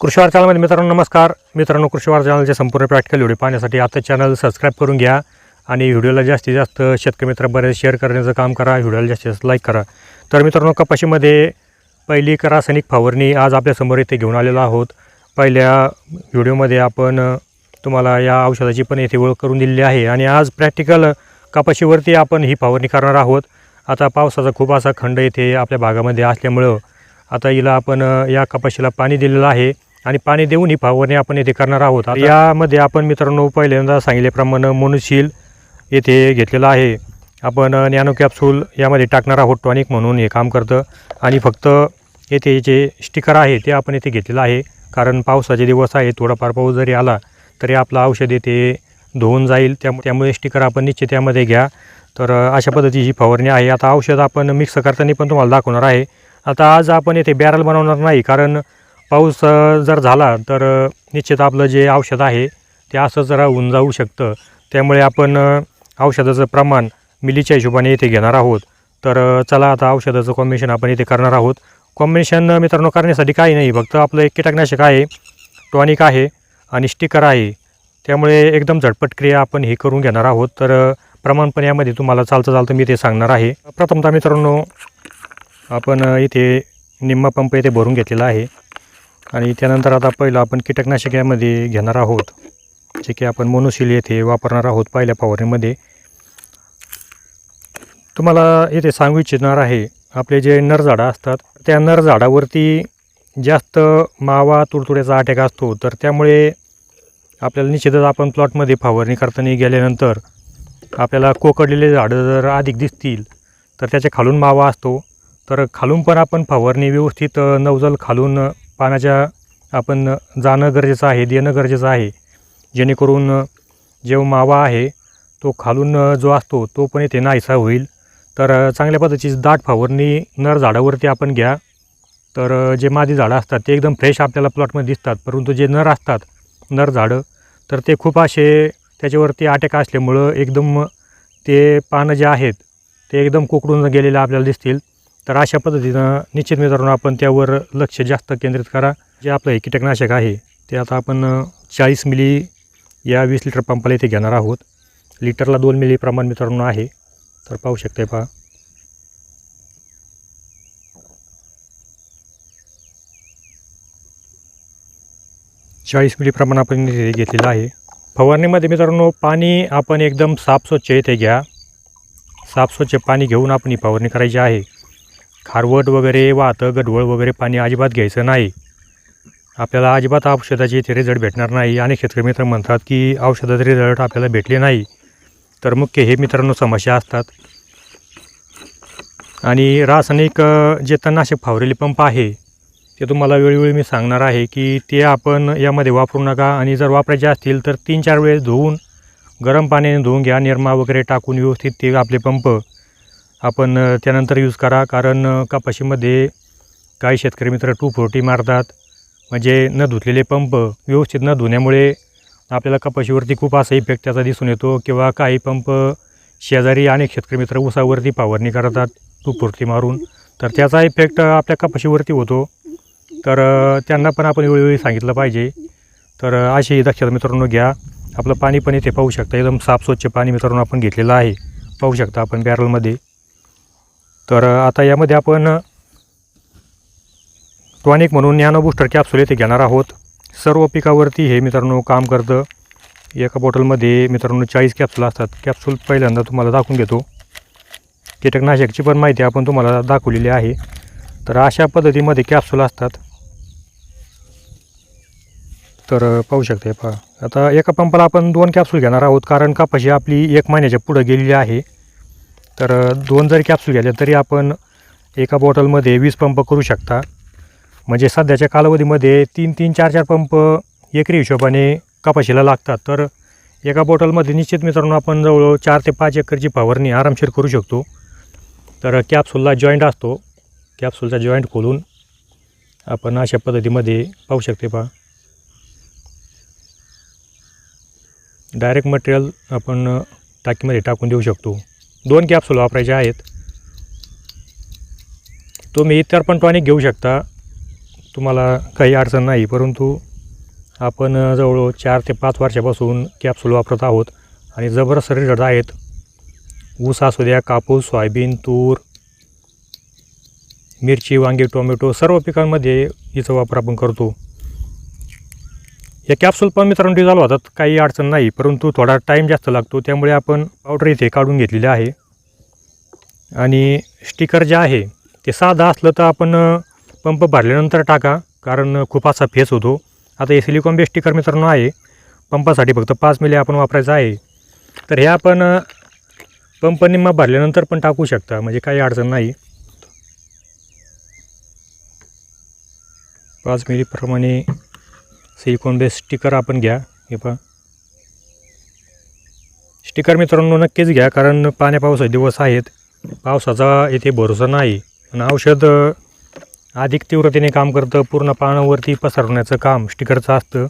कृषीवार चॅनलमध्ये मित्रांनो नमस्कार. मित्रांनो कृषीवार चॅनलचे संपूर्ण प्रॅक्टिकल व्हिडिओ पाहण्यासाठी आता चॅनल सबस्क्राईब करून घ्या आणि व्हिडिओला जास्तीत जास्त शेतकरी बरेच शेअर करण्याचं काम करा व्हिडिओला जास्तीत जास्त लाईक करा. तर मित्रांनो कपाशीमध्ये पहिली रासायनिक फवारणी आज आपल्यासमोर इथे घेऊन आलेलो आहोत. पहिल्या व्हिडिओमध्ये आपण तुम्हाला या औषधाची पण येथे ओळख करून दिलेली आहे आणि आज प्रॅक्टिकल कपाशीवरती आपण ही फवारणी करणार आहोत. आता पावसाचा खूप असा खंड येथे आपल्या भागामध्ये असल्यामुळं आता हिला आपण या कपाशीला पाणी दिलेलं आहे. आणि पाणी देऊन ही फवारणी आपण येथे करणार आहोत. यामध्ये आपण मित्रांनो पहिल्यांदा सांगितल्याप्रमाणे मनुशील येथे घेतलेलं आहे. आपण नॅनो कॅप्सूल यामध्ये टाकणार आहोत. टॉनिक म्हणून हे काम करतं. आणि फक्त येथे जे स्टिकर आहे ते आपण येथे घेतलेलं आहे. कारण पावसाचे दिवस आहे थोडाफार पाऊस जरी आला तरी आपलं औषध येथे धुवून जाईल. त्यामुळे त्यामुळे स्टिकर आपण निश्चित त्यामध्ये घ्या. तर अशा पद्धतीची ही फवारणी आहे. आता औषध आपण मिक्स करताना पण तुम्हाला दाखवणार आहे. आता आज आपण येथे बॅरल बनवणार नाही. कारण पाऊस जर झाला तर निश्चित आपलं जे औषध आहे ते असंच राहून जाऊ शकतं. त्यामुळे आपण औषधाचं प्रमाण मिलीच्या हिशोबाने इथे घेणार आहोत. तर चला आता औषधाचं कॉम्बिनेशन आपण इथे करणार आहोत. कॉम्बिनेशन मित्रांनो करण्यासाठी काही नाही. फक्त आपलं एक कीटकनाशक आहे टॉनिक आहे आणि स्टिकर आहे. त्यामुळे एकदम झटपट क्रिया आपण हे करून घेणार आहोत. तर प्रमाण पण यामध्ये तुम्हाला चालतं चालतं मी ते सांगणार आहे. प्रथमतः मित्रांनो आपण इथे निम्मा पंप इथे भरून घेतलेला आहे. आणि त्यानंतर आता पहिलं आपण कीटकनाशक यामध्ये घेणार आहोत. जे की आपण मोनोसिल येथे वापरणार आहोत पहिल्या फवारणीमध्ये. तुम्हाला इथे सांगू इच्छिणार आहे आपले जे नर झाडं असतात त्या नर झाडावरती जास्त मावा तुडतुड्याचा अटॅक असतो तर त्यामुळे आपल्याला निश्चितच आपण प्लॉटमध्ये फवारणी करताना गेल्यानंतर आपल्याला कोकडलेले झाडं जर अधिक दिसतील तर त्याच्या खालून मावा असतो. तर खालून पण आपण फवारणी व्यवस्थित नवजल खालून पाण्याच्या आपण जाणं गरजेचं आहे देणं गरजेचं आहे. जेणेकरून अ, जो मावा आहे तो खालून जो असतो तो पण इथे नाहीसा होईल. तर चांगल्या पद्धतीची दाट फवारणी नर झाडावरती आपण घ्या. तर जे मादी झाडं असतात ते एकदम फ्रेश आपल्याला प्लॉटमध्ये दिसतात. परंतु जे नर असतात नर झाडं तर ते खूप असे त्याच्यावरती अटॅक असल्यामुळं एकदम ते पानं जे आहेत ते एकदम कुकडून गेलेले आपल्याला दिसतील. तर अशा पद्धतीनं निश्चित मित्रांनो आपण त्यावर लक्ष जास्त केंद्रित करा. जे आपलं हे कीटकनाशक आहे ते आता आपण चाळीस मिली या वीस लिटर पंपाला इथे घेणार आहोत. लिटरला दोन मिली प्रमाण मित्रांनो आहे. तर पाहू शकते पहा. चाळीस मिली प्रमाण आपण इथे घेतलेलं आहे. फवारणीमध्ये मित्रांनो पाणी आपण एकदम साफ स्वच्छ इथे घ्या. साफ स्वच्छ पाणी घेऊन आपण ही फवारणी करायची आहे. खारवट वगैरे वाहतं गडवळ वगैरे पाणी अजिबात घ्यायचं नाही. आपल्याला अजिबात औषधाचे इथे रिझल्ट भेटणार नाही. आणि शेतकरी मित्र म्हणतात की औषधाचे रिझल्ट आपल्याला भेटले नाही. तर मुख्य हे मित्रांनो समस्या असतात. आणि रासायनिक जे तणनाशक फावरेली पंप आहे ते तुम्हाला वेळोवेळी मी सांगणार आहे की ते आपण यामध्ये वापरू नका. आणि जर वापरायचे असतील तर तीन चार वेळेस धुवून गरम पाण्याने धुवून घ्या. निरमा वगैरे टाकून व्यवस्थित ते आपले पंप आपण त्यानंतर यूज करा. कारण कपाशीमध्ये काही शेतकरी मित्र टू फोर्टी मारतात. म्हणजे न धुतलेले पंप व्यवस्थित न धुण्यामुळे आपल्याला कपाशीवरती खूप असा इफेक्ट त्याचा दिसून येतो किंवा काही पंप शेजारी अनेक शेतकरी मित्र ऊसावरती फवारणी करतात टू फोर्टी मारून. तर त्याचा इफेक्ट आपल्या कपाशीवरती होतो. तर त्यांना पण आपण वेळोवेळी सांगितलं पाहिजे. तर अशी दक्षता मित्रांनो घ्या. आपलं पाणी पण इथे पाहू शकता. एकदम साफ स्वच्छ पाणी मित्रांनो आपण घेतलेलं आहे. पाहू शकता आपण बॅरलमध्ये तर आता यामध्ये आपण टॉनिक म्हणून नॅनो बूस्टर कॅप्सूल येथे घेणार आहोत. सर्व पिकावरती हे मित्रांनो काम करतं. एका बॉटलमध्ये मित्रांनो चाळीस कॅप्सूल असतात. कॅप्सूल पहिल्यांदा तुम्हाला दाखवून घेतो कीटकनाशकची पण माहिती आपण तुम्हाला दाखवलेली आहे. तर अशा पद्धतीमध्ये कॅप्सूल असतात. तर पाहू शकते पहा. आता एका पंपाला आपण दोन कॅप्सूल घेणार आहोत. कारण कपाशी आपली एक महिन्याच्या पुढं गेलेली आहे. तर दोन जरी कॅप्सूल घ्यायला तरी आपण एका बॉटलमध्ये वीस पंप करू शकता. म्हणजे सध्याच्या कालावधीमध्ये तीन तीन चार चार पंप एकरी हिशोबाने कपाशीला लागतात. तर एका बॉटलमध्ये निश्चित मित्रांनो आपण जवळ चार ते पाच एकरची फवारणी आरामशीर करू शकतो. तर कॅप्सूलला जॉईंट असतो. कॅप्सूलचा जॉईंट खोलून आपण अशा पद्धतीमध्ये पाहू शकते पहा. डायरेक्ट मटेरियल आपण टाकीमध्ये टाकून देऊ शकतो. दोन कॅप्सूल वापरायचे आहेत. तुम्ही इतर पण टॉनिक घेऊ शकता. तुम्हाला काही अडचण नाही परंतु आपण जवळ चार ते पाच वर्षापासून कॅप्सूल वापरत आहोत आणि जबरदस्त रिझल्ट आहेत. ऊस असू द्या कापूस सोयाबीन तूर मिरची वांगे टोमॅटो सर्व पिकांमध्ये हिचा वापर आपण करतो. या कॅप्सूल पण मित्रांनो डिझॉल्व होतात. काही अडचण नाही. परंतु थोडा टाईम जास्त लागतो. त्यामुळे आपण पावडर इथे काढून घेतलेले आहे. आणि स्टिकर जे आहे ते साधं असलं तर आपण पंप भरल्यानंतर टाका. कारण खूप असा फेस होतो. आता हे सिलिकॉन बेस्ट स्टिकर मित्रांनो आहे. पंपासाठी फक्त पाच मिली आपण वापरायचं आहे. तर हे आपण पंप निम्मा भरल्यानंतर पण टाकू शकता. म्हणजे काही अडचण नाही. पाच मिलीप्रमाणे सिलिकॉन बेस स्टिकर आपण घ्या. हे पहा. स्टिकर मित्रांनो नक्कीच घ्या कारण पाण्या पावसाचे दिवस आहेत. पावसाचा येथे भरोसा नाही. आणि औषध अधिक तीव्रतेने काम करतं पूर्ण पानावरती पसरवण्याचं काम स्टिकरचं असतं.